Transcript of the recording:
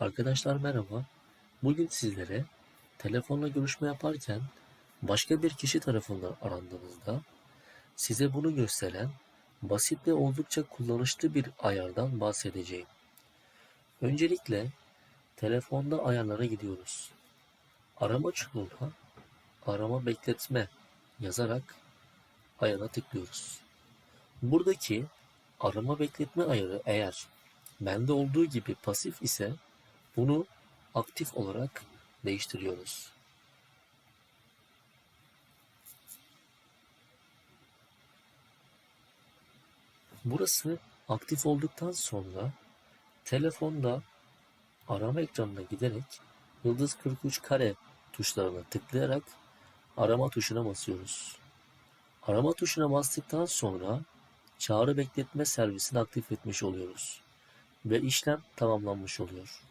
Arkadaşlar merhaba. Bugün sizlere telefonla görüşme yaparken başka bir kişi tarafından arandığınızda size bunu gösteren basit ve oldukça kullanışlı bir ayardan bahsedeceğim. Öncelikle telefonda ayarlara gidiyoruz. Arama çubuğuna arama bekletme yazarak ayara tıklıyoruz. Buradaki arama bekletme ayarı eğer bende olduğu gibi pasif ise bunu aktif olarak değiştiriyoruz. Burası aktif olduktan sonra telefonda arama ekranına giderek yıldız 43 kare tuşlarına tıklayarak arama tuşuna basıyoruz. Arama tuşuna bastıktan sonra çağrı bekletme servisini aktif etmiş oluyoruz ve işlem tamamlanmış oluyor.